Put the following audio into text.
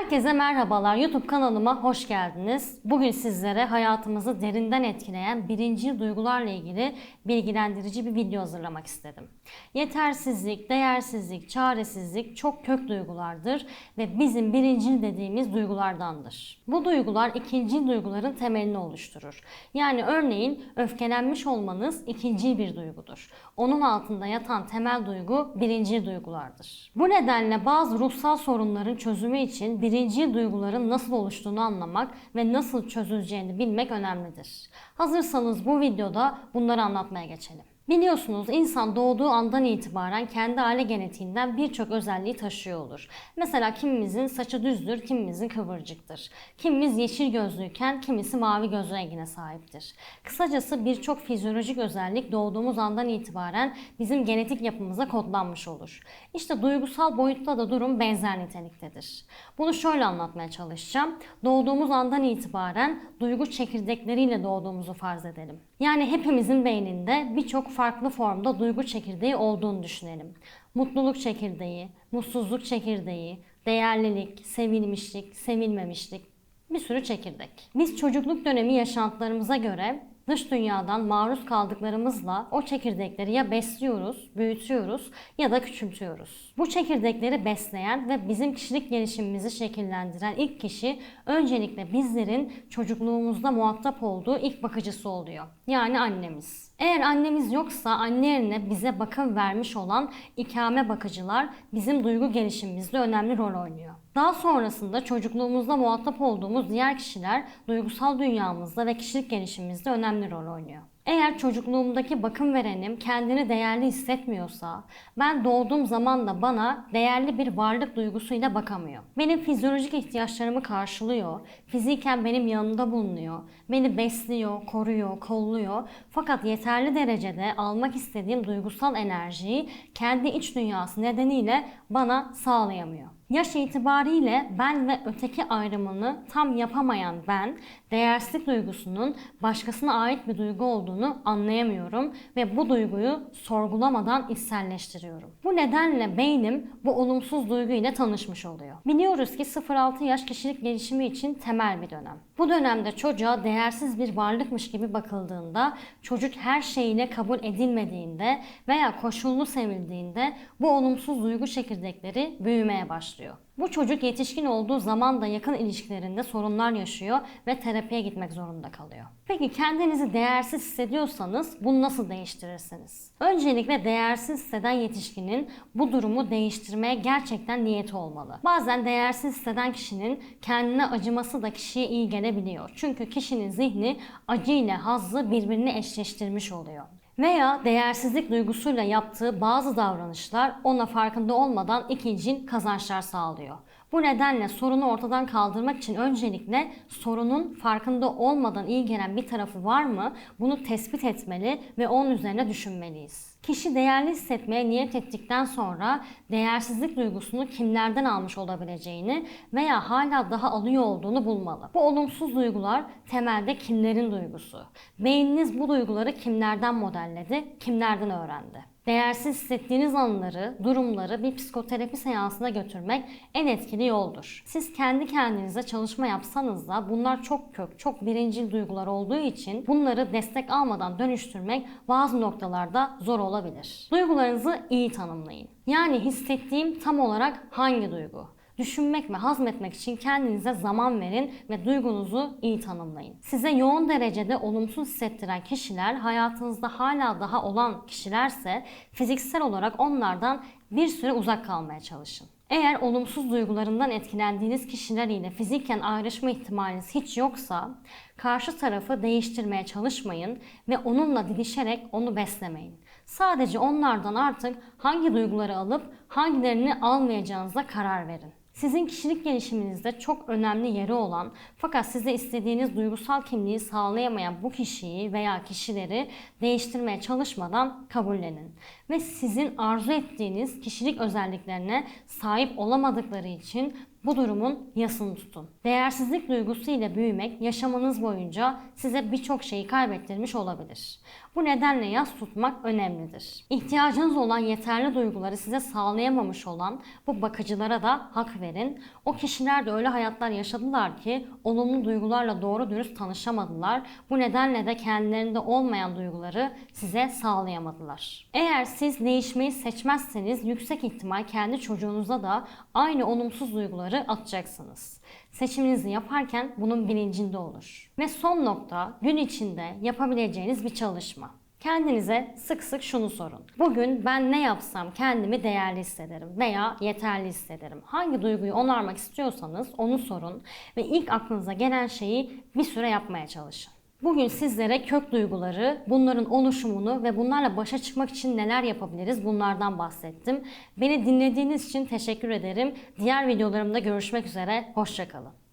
Herkese merhabalar. YouTube kanalıma hoş geldiniz. Bugün sizlere hayatımızı derinden etkileyen birinci duygularla ilgili bilgilendirici bir video hazırlamak istedim. Yetersizlik, değersizlik, çaresizlik çok kök duygulardır ve bizim birinci dediğimiz duygulardandır. Bu duygular ikinci duyguların temelini oluşturur. Yani örneğin öfkelenmiş olmanız ikinci bir duygudur. Onun altında yatan temel duygu birinci duygulardır. Bu nedenle bazı ruhsal sorunların çözümü için birinci duyguların nasıl oluştuğunu anlamak ve nasıl çözüleceğini bilmek önemlidir. Hazırsanız bu videoda bunları anlatmaya geçelim. Biliyorsunuz insan doğduğu andan itibaren kendi aile genetiğinden birçok özelliği taşıyor olur. Mesela kimimizin saçı düzdür, kimimizin kıvırcıktır. Kimimiz yeşil gözlüyken kimisi mavi göz rengine sahiptir. Kısacası birçok fizyolojik özellik doğduğumuz andan itibaren bizim genetik yapımıza kodlanmış olur. İşte duygusal boyutta da durum benzer niteliktedir. Bunu şöyle anlatmaya çalışacağım. Doğduğumuz andan itibaren duygu çekirdekleriyle doğduğumuzu farz edelim. Yani hepimizin beyninde birçok farklı formda duygu çekirdeği olduğunu düşünelim. Mutluluk çekirdeği, mutsuzluk çekirdeği, değerlilik, sevilmişlik, sevilmemişlik, bir sürü çekirdek. Biz çocukluk dönemi yaşantılarımıza göre dış dünyadan maruz kaldıklarımızla o çekirdekleri ya besliyoruz, büyütüyoruz ya da küçültüyoruz. Bu çekirdekleri besleyen ve bizim kişilik gelişimimizi şekillendiren ilk kişi öncelikle bizlerin çocukluğumuzda muhatap olduğu ilk bakıcısı oluyor. Yani annemiz. Eğer annemiz yoksa anne yerine bize bakım vermiş olan ikame bakıcılar bizim duygu gelişimimizde önemli rol oynuyor. Daha sonrasında çocukluğumuzda muhatap olduğumuz diğer kişiler duygusal dünyamızda ve kişilik gelişimimizde önemli rol oynuyor. Eğer çocukluğumdaki bakım verenim kendini değerli hissetmiyorsa, ben doğduğum zaman da bana değerli bir varlık duygusuyla bakamıyor. Benim fizyolojik ihtiyaçlarımı karşılıyor, fiziken benim yanımda bulunuyor, beni besliyor, koruyor, kolluyor. Fakat yeterli derecede almak istediğim duygusal enerjiyi kendi iç dünyası nedeniyle bana sağlayamıyor. Yaş itibariyle ben ve öteki ayrımını tam yapamayan ben, değersizlik duygusunun başkasına ait bir duygu olduğunu anlayamıyorum ve bu duyguyu sorgulamadan içselleştiriyorum. Bu nedenle beynim bu olumsuz duygu ile tanışmış oluyor. Biliyoruz ki 0-6 yaş kişilik gelişimi için temel bir dönem. Bu dönemde çocuğa değersiz bir varlıkmış gibi bakıldığında, çocuk her şeyine kabul edilmediğinde veya koşullu sevildiğinde bu olumsuz duygu çekirdekleri büyümeye başlıyor. Bu çocuk yetişkin olduğu zaman da yakın ilişkilerinde sorunlar yaşıyor ve terapiye gitmek zorunda kalıyor. Peki kendinizi değersiz hissediyorsanız bunu nasıl değiştirirsiniz? Öncelikle değersiz hisseden yetişkinin bu durumu değiştirmeye gerçekten niyeti olmalı. Bazen değersiz hisseden kişinin kendine acıması da kişiye iyi gelebiliyor. Çünkü kişinin zihni acı ile hazzı birbirine eşleştirmiş oluyor veya değersizlik duygusuyla yaptığı bazı davranışlar ona farkında olmadan ikincil kazançlar sağlıyor. Bu nedenle sorunu ortadan kaldırmak için öncelikle sorunun farkında olmadan iyi gelen bir tarafı var mı bunu tespit etmeli ve onun üzerine düşünmeliyiz. Kişi değerli hissetmeye niyet ettikten sonra değersizlik duygusunu kimlerden almış olabileceğini veya hala daha alıyor olduğunu bulmalı. Bu olumsuz duygular temelde kimlerin duygusu? Beyniniz bu duyguları kimlerden modelledi, kimlerden öğrendi? Değersiz hissettiğiniz anları, durumları bir psikoterapi seansına götürmek en etkili yoldur. Siz kendi kendinize çalışma yapsanız da bunlar çok kök, çok birincil duygular olduğu için bunları destek almadan dönüştürmek bazı noktalarda zor olabilir. Duygularınızı iyi tanımlayın. Yani hissettiğim tam olarak hangi duygu? Düşünmek ve hazmetmek için kendinize zaman verin ve duygunuzu iyi tanımlayın. Size yoğun derecede olumsuz hissettiren kişiler hayatınızda hala daha olan kişilerse fiziksel olarak onlardan bir süre uzak kalmaya çalışın. Eğer olumsuz duygularından etkilendiğiniz kişiler ile fiziken ayrışma ihtimaliniz hiç yoksa karşı tarafı değiştirmeye çalışmayın ve onunla didişerek onu beslemeyin. Sadece onlardan artık hangi duyguları alıp hangilerini almayacağınıza karar verin. Sizin kişilik gelişiminizde çok önemli yeri olan fakat size istediğiniz duygusal kimliği sağlayamayan bu kişiyi veya kişileri değiştirmeye çalışmadan kabullenin. Ve sizin arzu ettiğiniz kişilik özelliklerine sahip olamadıkları için Bu durumun yasını tutun. Değersizlik duygusu ile büyümek yaşamınız boyunca size birçok şeyi kaybettirmiş olabilir. Bu nedenle yas tutmak önemlidir. İhtiyacınız olan yeterli duyguları size sağlayamamış olan bu bakıcılara da hak verin. O kişiler de öyle hayatlar yaşadılar ki olumlu duygularla doğru dürüst tanışamadılar. Bu nedenle de kendilerinde olmayan duyguları size sağlayamadılar. Eğer siz değişmeyi seçmezseniz yüksek ihtimal kendi çocuğunuza da aynı olumsuz duyguları atacaksınız. Seçiminizi yaparken bunun bilincinde olur. Ve son nokta gün içinde yapabileceğiniz bir çalışma. Kendinize sık sık şunu sorun. Bugün ben ne yapsam kendimi değerli hissederim veya yeterli hissederim. Hangi duyguyu onarmak istiyorsanız onu sorun ve ilk aklınıza gelen şeyi bir süre yapmaya çalışın. Bugün sizlere kök duyguları, bunların oluşumunu ve bunlarla başa çıkmak için neler yapabiliriz bunlardan bahsettim. Beni dinlediğiniz için teşekkür ederim. Diğer videolarımda görüşmek üzere, hoşçakalın.